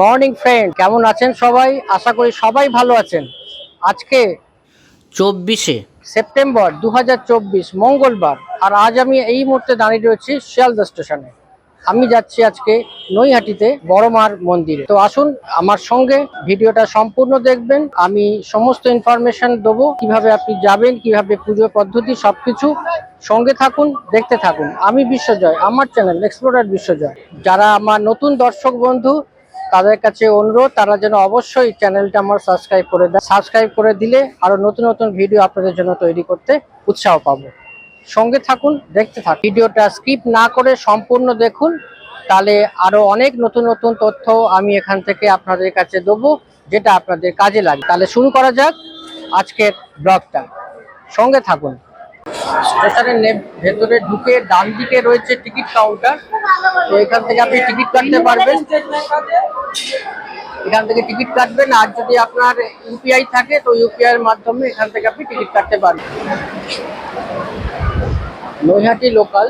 Morning friend কেমন আছেন সবাই? আশা করি সবাই ভালো আছেন। আজকে চব্বিশে। সেপ্টেম্বর দু হাজার চব্বিশ মঙ্গলবার। আর আজ আমি এই মুহূর্তে দাঁড়িয়ে রয়েছি শিয়ালদা স্টেশনে। আমি যাচ্ছি আজকে নৈহাটিতে বড়মার মন্দিরে। তো আসুন আমার সঙ্গে ভিডিওটা সম্পূর্ণ দেখবেন। আমি সমস্ত ইনফরমেশন দেবো কীভাবে আপনি যাবেন কীভাবে পুজো পদ্ধতি সবকিছু সঙ্গে থাকুন দেখতে থাকুন। আমি বিশ্বজয় আমার চ্যানেল এক্সপ্লোরার বিশ্বজয়। যারা আমার নতুন দর্শক বন্ধু তাদের কাছে অনুরোধ, তারা যেন অবশ্যই চ্যানেলটা আমার সাবস্ক্রাইব করে দেয়। সাবস্ক্রাইব করে দিলে আরও নতুন নতুন ভিডিও আপনাদের জন্য তৈরি করতে উৎসাহ পাবো। সঙ্গে থাকুন, দেখতে থাকুন। ভিডিওটা স্কিপ না করে সম্পূর্ণ দেখুন, তাহলে আরও অনেক নতুন নতুন তথ্য আমি এখান থেকে আপনাদের কাছে দেবো, যেটা আপনাদের কাজে লাগে। তাহলে শুরু করা যাক আজকের ব্লগটা সঙ্গে থাকুন। স্টেশনের ভেতরে ঢুকে ডান দিকে রয়েছে টিকিট কাউন্টার। তো এখান থেকে আপনি টিকিট কাটতে পারবেন। এখান থেকে টিকিট কাটবেন। আর যদি আপনার ইউপিআই থাকে, তো ইউপিআই এর মাধ্যমে এখান থেকে আপনি টিকিট কাটতে পারবেন। নৈহাটি লোকাল।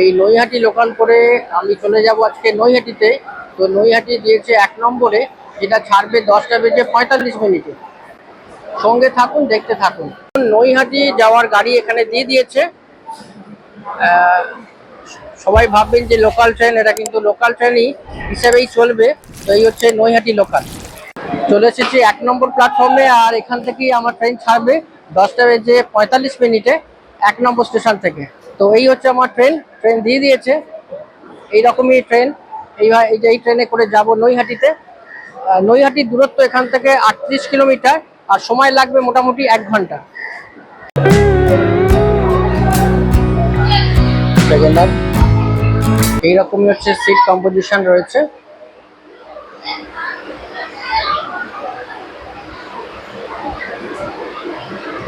এই নৈহাটি লোকাল করে আমি চলে যাব আজকে নৈহাটিতে। তো নৈহাটি দিয়েছে এক নম্বরে, যেটা ছাড়বে দশটা বেজে পঁয়তাল্লিশ মিনিটে। সঙ্গে থাকুন, দেখতে থাকুন। নৈহাটি যাওয়ার গাড়ি এখানে দিয়ে দিয়েছে। সবাই ভাববেন যে লোকাল ট্রেন এটা কিন্তু লোকাল ট্রেনই হিসেবেই চলবে। তো এই হচ্ছে নৈহাটি লোকাল চলে এসেছি এক নম্বর প্ল্যাটফর্মে আর এখান থেকেই আমার ট্রেন ছাড়বে দশটা বেজে পঁয়তাল্লিশ মিনিটে এক নম্বর স্টেশন থেকে। তো এই হচ্ছে আমার ট্রেন ট্রেন দিয়ে দিয়েছে। এইরকমই ট্রেন এই এই যে এই ট্রেনে করে যাব নৈহাটিতে। নৈহাটির দূরত্ব এখান থেকে আটত্রিশ কিলোমিটার। আর সময় লাগবে মোটামুটি এক ঘণ্টা। এইরকমই হচ্ছে সিট কম্পোজিশন রয়েছে।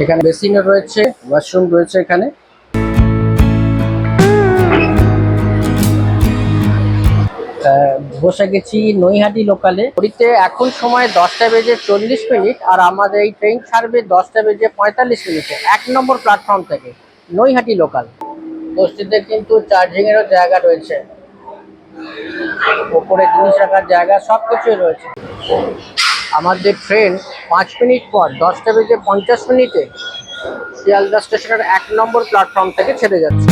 এখানে বেসিনও রয়েছে ওয়াশরুম রয়েছে এখানে। বসে গেছি নৈহাটি লোকালে পুরীতে এখন সময় দশটা বেজে চল্লিশ মিনিট আর আমাদের এই ট্রেন ছাড়বে দশটা বেজে পঁয়তাল্লিশ মিনিটে, এক নম্বর প্ল্যাটফর্ম থেকে, নৈহাটি লোকাল বস্তিতে কিন্তু চার্জিং এরও জায়গা রয়েছে। ওপরে জিনিস রাখার জায়গা সব কিছুই রয়েছে। আমাদের ট্রেন পাঁচ মিনিট পর, দশটা বেজে পঞ্চাশ মিনিটে, শিয়ালদা স্টেশনের এক নম্বর প্ল্যাটফর্ম থেকে ছেড়ে যাচ্ছে।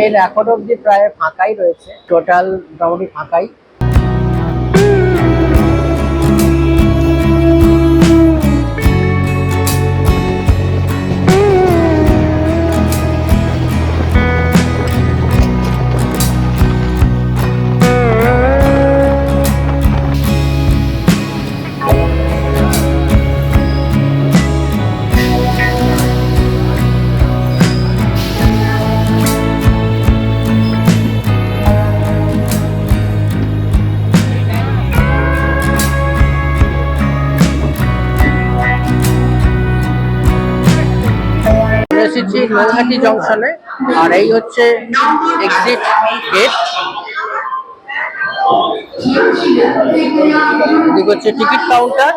ট্রেন এখন অব্দি প্রায় ফাঁকাই রয়েছে। টোটাল মোটামুটি ফাঁকাই। এসেছি নৈহাটি জংশনে, আর এই হচ্ছে এক্সিট গেট হচ্ছে টিকিট কাউন্টার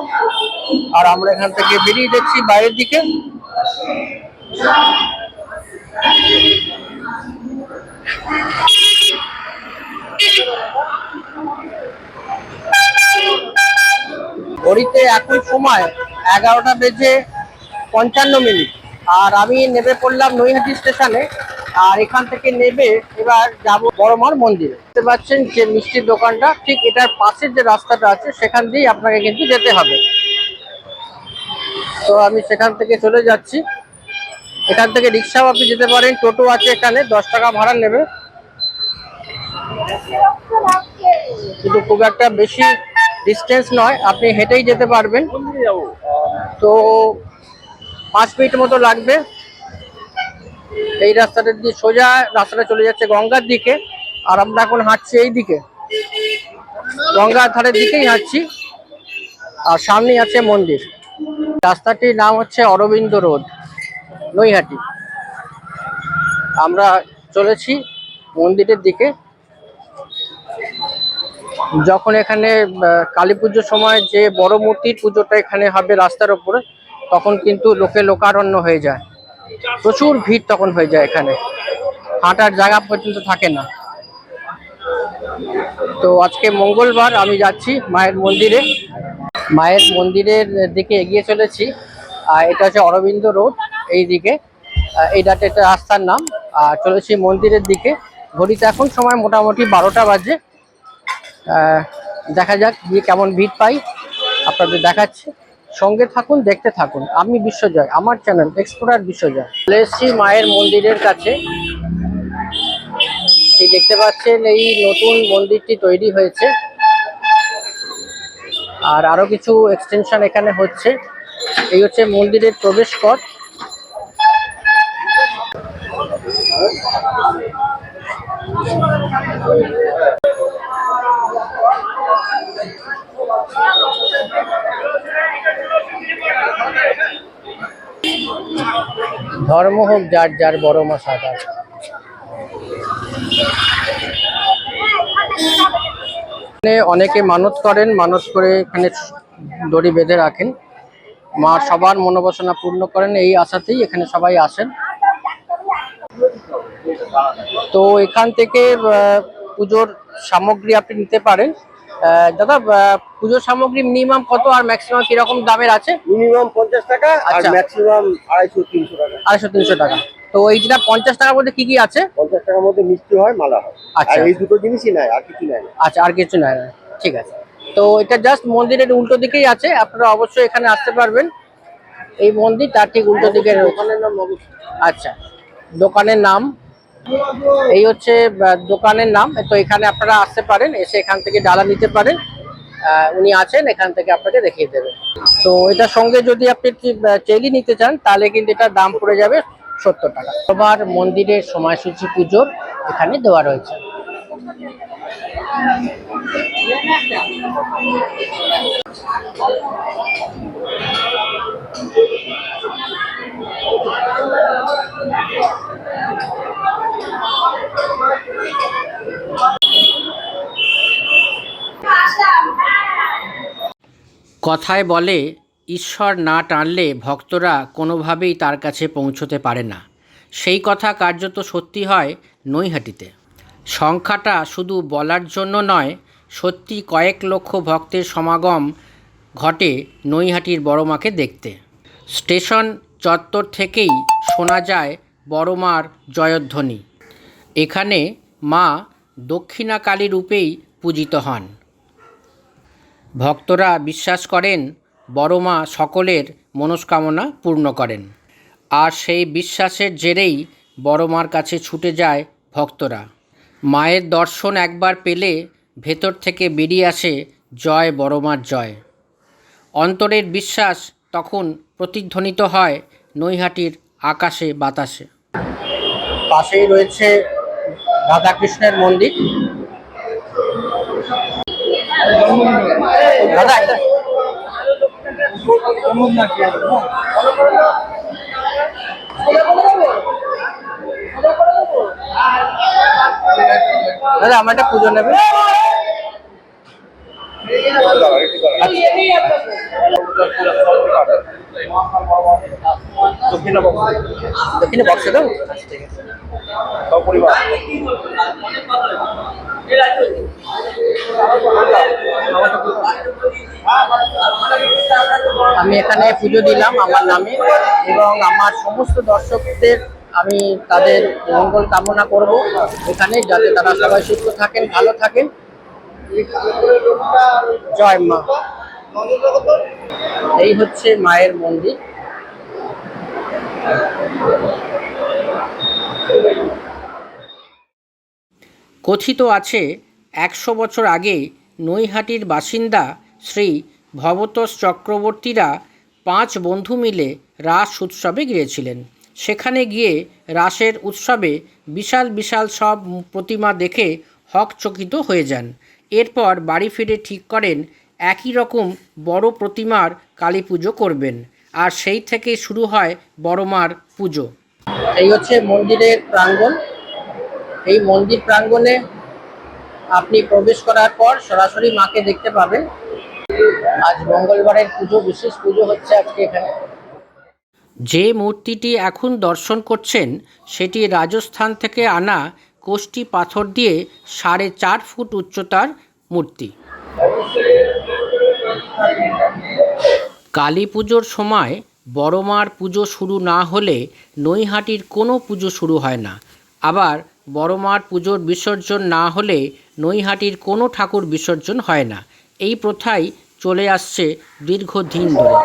আর আমরা এখান থেকে বেরিয়ে যাচ্ছি বাইরের দিকে। ঘড়িতে এখন সময় এগারোটা বেজে পঞ্চান্ন মিনিট। আর আমি নেমে পড়লাম নৈহাটি স্টেশনে, আর এখান থেকে নেবে এবার যাব বড়মার মন্দিরে। দেখতে পাচ্ছেন যে মিষ্টির দোকানটা, ঠিক এটার পাশের যে রাস্তাটা আছে, সেখান দিয়েই আপনাকে কিন্তু যেতে হবে। তো আমি সেখান থেকে চলে যাচ্ছি। এখান থেকে রিক্সাও আপনি যেতে পারেন, টোটো আছে এখানে, দশ টাকা ভাড়া নেবে। কিন্তু খুব একটা বেশি ডিস্টেন্স নয়, আপনি হেঁটেই যেতে পারবেন। তো পাঁচ মিনিট মতো লাগবে। এই রাস্তাটা দিয়ে সোজা রাস্তাটা চলে যাচ্ছে গঙ্গার দিকে, আর আমরা এখন হাঁটছি এই দিকে। গঙ্গার ধারের দিকেই হাঁটছি, আর সামনেই আছে মন্দির। রাস্তাটির নাম হচ্ছে অরবিন্দ রোড, নৈহাটি। আমরা চলেছি মন্দিরের দিকে। যখন এখানে কালী পুজোর সময় যে বড় মূর্তির পুজোটা এখানে হবে রাস্তার ওপরে তখন কিন্তু লোকে লোকারণ্য হয়ে যায়। প্রচুর ভিড় তখন হয়ে যায় এখানে। হাঁটার জায়গা পর্যন্ত থাকে না। তো আজকে মঙ্গলবার আমি যাচ্ছি মায়ের মন্দিরে। মায়ের মন্দিরের দিকে এগিয়ে চলেছি। আর এটা হচ্ছে অরবিন্দ রোড এই দিকে এইটাতে একটা রাস্তার নাম। আর চলেছি মন্দিরের দিকে। ঘড়িতে এখন সময় মোটামুটি বারোটা বাজে। দেখা যাক গিয়ে কেমন ভিড় পাই। আপনাদের দেখাচ্ছি। সঙ্গে থাকুন, দেখতে থাকুন। আমি বিশ্বজয়, আমার চ্যানেল এক্সপ্লোরার বিশ্বজয়। এসেছি মায়ের মন্দিরের কাছে। এই দেখতে পাচ্ছেন, এই নতুন মন্দিরটি তৈরি হয়েছে। আর আরও কিছু এক্সটেনশন এখানে হচ্ছে। এই হচ্ছে মন্দিরের প্রবেশ পথ। ধর্ম হোক, যার যার বড় মা সাদা। এখানে অনেকে মানত করেন, মানত করে এখানে দড়ি বেঁধে রাখেন। মা সবার মনোবাসনা পূর্ণ করেন, এই আশাতেই এখানে সবাই আসেন। তো এখান থেকে পুজোর সামগ্রী আপনি নিতে পারেন। দাদা পুজোর সামগ্রী মিনিমাম কত আর ম্যাক্সিমাম কীরকম দামের আছে? মিনিমাম পঞ্চাশ টাকা আর আচ্ছা। ম্যাক্সিমাম আড়াইশো তিনশো টাকা। আড়াইশো তিনশো টাকা। তো এই যেটা পঞ্চাশ টাকার মধ্যে কি কি আছে? পঞ্চাশ টাকার মধ্যে মিষ্টি হয় মালা হয়। আচ্ছা। এই দুটো জিনিসই নাই আর কিছু নাই আচ্ছা আর কিছু নাই না। ঠিক আছে। তো এটা জাস্ট মন্দিরের উল্টো দিকেই আছে আপনারা অবশ্যই এখানে আসতে পারবেন। এই মন্দির তার ঠিক উল্টো দিকে আচ্ছা। দোকানের নাম? এই হচ্ছে দোকানের নাম। তো এখানে আপনারা আসতে পারেন, এসে এখান থেকে ডালা নিতে পারেন। উনি আছেন, এখান থেকে আপনাকে দেখিয়ে দেবেন। তো এটার সঙ্গে যদি আপনি চেলি নিতে চান, তাহলে কিন্তু এটার দাম পড়ে যাবে সত্তর টাকা। সবার মন্দিরের সময়সূচি পুজোর এখানে দেওয়া রয়েছে। কথায় বলে, ঈশ্বর না টানলে ভক্তরা কোনোভাবেই তার কাছে পৌঁছতে পারে না। সেই কথা কার্যত সত্যি হয় নৈহাটিতে। সংখ্যাটা শুধু বলার জন্য নয়, সত্যি কয়েক লক্ষ ভক্তের সমাগম ঘটে নৈহাটির বড়মাকে দেখতে। স্টেশন চত্বর থেকেই শোনা যায় বড়মার জয়ধ্বনি। এখানে মা দক্ষিণাকালী রূপেই পূজিত হন। ভক্তরা বিশ্বাস করেন, বড় মা সকলের মনস্কামনা পূর্ণ করেন। আর সেই বিশ্বাসের জেরেই বড় মার কাছে ছুটে যায় ভক্তরা। মায়ের দর্শন একবার পেলে ভেতর থেকে বেরিয়ে আসে জয় বড় মার জয়। অন্তরের বিশ্বাস তখন প্রতিধ্বনিত হয় নৈহাটির আকাশে বাতাসে। পাশেই রয়েছে রাধাকৃষ্ণের মন্দির। দাদা। দাদা আমার একটা পুজো নেবে। দক্ষিণে বক্সে পরিবার আমি এখানে পুজো দিলাম আমার নামে এবং আমার সমস্ত দর্শকদের আমি তাদের মঙ্গল কামনা করব। এখানে যাতে তারা সবাই সুস্থ থাকেন, ভালো থাকেন। জয় মা। এই হচ্ছে মায়ের মন্দির। কথিত আছে, একশো বছর আগে নৈহাটির বাসিন্দা শ্রী ভবতোষ চক্রবর্তীরা পাঁচ বন্ধু মিলে রাস উৎসবে গিয়েছিলেন। সেখানে গিয়ে রাসের উৎসবে বিশাল বিশাল সব প্রতিমা দেখে হকচকিত হয়ে যান। এরপর বাড়ি ফিরে ঠিক করেন একই রকম বড় প্রতিমার কালী পুজো করবেন। আর সেই থেকে শুরু হয় বড়মার পুজো। এই হচ্ছে মন্দিরের প্রাঙ্গণ। এই মন্দির প্রাঙ্গণে আপনি প্রবেশ করার পর সরাসরি মাকে দেখতে পাবেন। আজ মঙ্গলবারের পুজো বিশেষ পুজো হচ্ছে আজকে এখানে। যে মূর্তিটি এখন দর্শন করছেন সেটি রাজস্থান থেকে আনা কোষ্টি পাথর দিয়ে সাড়ে চার ফুট উচ্চতার মূর্তি। কালী পুজোর সময় বড়মার পুজো শুরু না হলে নৈহাটির কোনো পুজো শুরু হয় না। আবার বড় মার পুজোর বিসর্জন না হলে নৈহাটির কোনো ঠাকুর বিসর্জন হয় না। এই প্রথাই চলে আসছে দীর্ঘদিন ধরে।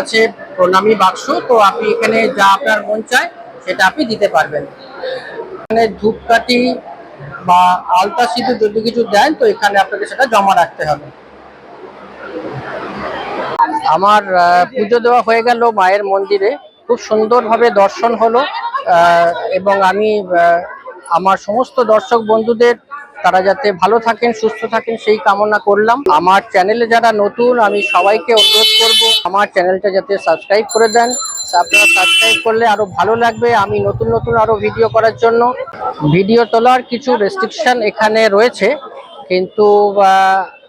আছে প্রণামী বাক্স, তো আপনি এখানে যা আপনার মন চায় সেটা আপনি দিতে পারবেন। এখানে ধূপকাঠি বা আলতা সিঁদুর যদি কিছু দেন, তো এখানে আপনাকে সেটা জমা রাখতে হবে। আমার পুজো দেওয়া হয়ে গেল মায়ের মন্দিরে। খুব সুন্দরভাবে দর্শন হলো এবং আমি আমার সমস্ত দর্শক বন্ধুদের তারা যাতে ভালো থাকেন, সুস্থ থাকেন, সেই কামনা করলাম। আমার চ্যানেলে যারা নতুন, আমি সবাইকে অনুরোধ করব, আমার চ্যানেলটা যাতে সাবস্ক্রাইব করে দেন। আপনারা সাবস্ক্রাইব করলে আরও ভালো লাগবে। আমি নতুন নতুন আরও ভিডিও করার জন্য। ভিডিও তোলার কিছু রেস্ট্রিকশন এখানে রয়েছে। কিন্তু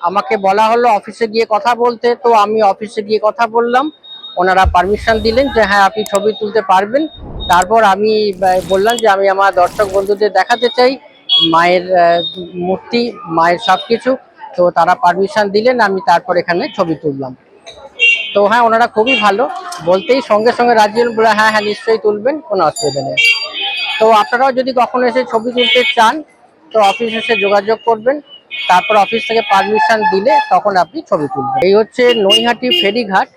আমাকে বলা হলো অফিসে গিয়ে কথা বলতে। তো আমি অফিসে গিয়ে কথা বললাম। ওনারা পারমিশন দিলেন যে হ্যাঁ আপনি ছবি তুলতে পারবেন। তারপর আমি বললাম যে, আমি আমার দর্শক বন্ধুদের দেখাতে চাই। মায়ের মূর্তি, মায়ের সব কিছু তো তারা পারমিশন দিলেন, আমি তারপর এখানে ছবি তুললাম। তো হ্যাঁ ওনারা খুবই ভালো। বলতেই সঙ্গে সঙ্গে রাজি হলেন বলে হ্যাঁ হ্যাঁ নিশ্চয়ই তুলবেন, কোনো অসুবিধা নেই। তো আপনারাও যদি কখনো এসে ছবি তুলতে চান, তো অফিস এসে যোগাযোগ করবেন। তারপর অফিস থেকে পারমিশন দিলে তখন আপনি ছবি তুলবেন। এই হচ্ছে নৈহাটি ফেরিঘাট।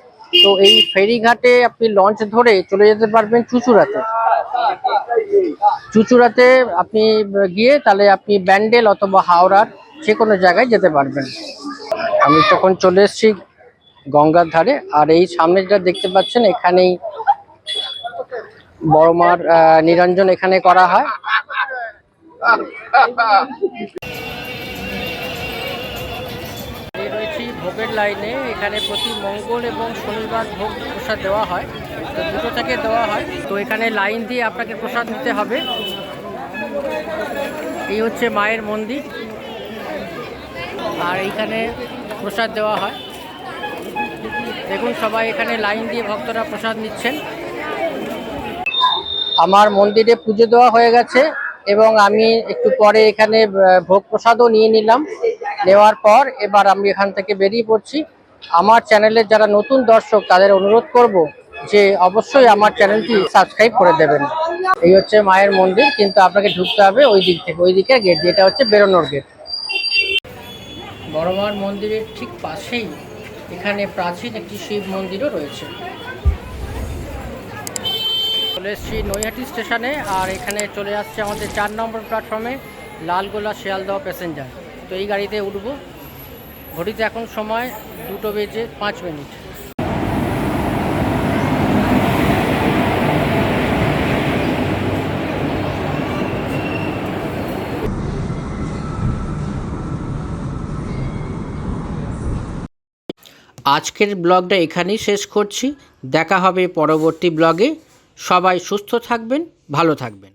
তো এই ফেরিঘাটে আপনি লঞ্চ ধরে চলে যেতে পারবেন চুচুড়াতে। চুচুড়াতে আপনি গিয়ে তাহলে আপনি ব্যান্ডেল অথবা হাওড়ার যে কোনো জায়গায় যেতে পারবেন। আমি তখন চলে এসেছি গঙ্গার ধারে, আর এই সামনে যেটা দেখতে পাচ্ছেন, এখানেই বড়মার নিরঞ্জন এখানে করা হয়। ভোগের লাইনে এখানে প্রতি মঙ্গল এবং শনিবার ভোগ প্রসাদ দেওয়া হয়। তো দুটো থেকে দেওয়া হয়। তো এখানে লাইন দিয়ে আপনাকে প্রসাদ নিতে হবে। এই হচ্ছে মায়ের মন্দির। আর এইখানে প্রসাদ দেওয়া হয়। দেখুন সবাই এখানে লাইন দিয়ে ভক্তরা প্রসাদ নিচ্ছেন। আমার মন্দিরে পুজো দেওয়া হয়ে গেছে এবং আমি একটু পরে এখানে ভোগ প্রসাদও নিয়ে নিলাম। নেওয়ার পর এবার আমি এখান থেকে বেরিয়ে পড়ছি। আমার চ্যানেলের যারা নতুন দর্শক, তাদের অনুরোধ করব যে অবশ্যই আমার চ্যানেলটি সাবস্ক্রাইব করে দেবেন। এই হচ্ছে মায়ের মন্দির, কিন্তু আপনাকে ঢুকতে হবে ওই দিক থেকে, ওই দিকের গেট যেটা হচ্ছে বেরোনোর গেট বড়মার মন্দিরের ঠিক পাশেই এখানে প্রাচীন একটি শিব মন্দিরও রয়েছে। চলে এসেছি নৈহাটি স্টেশনে, আর এখানে চলে আসছে আমাদের চার নম্বর প্ল্যাটফর্মে লালগোলা শিয়ালদহ প্যাসেঞ্জার তো এই গাড়িতে উঠবো। ঘড়িতে এখন সময় দুটো বেজে পাঁচ মিনিট। আজকের ব্লগটা এখানেই শেষ করছি। দেখা হবে পরবর্তী ব্লগে। সবাই সুস্থ থাকবেন, ভালো থাকবেন।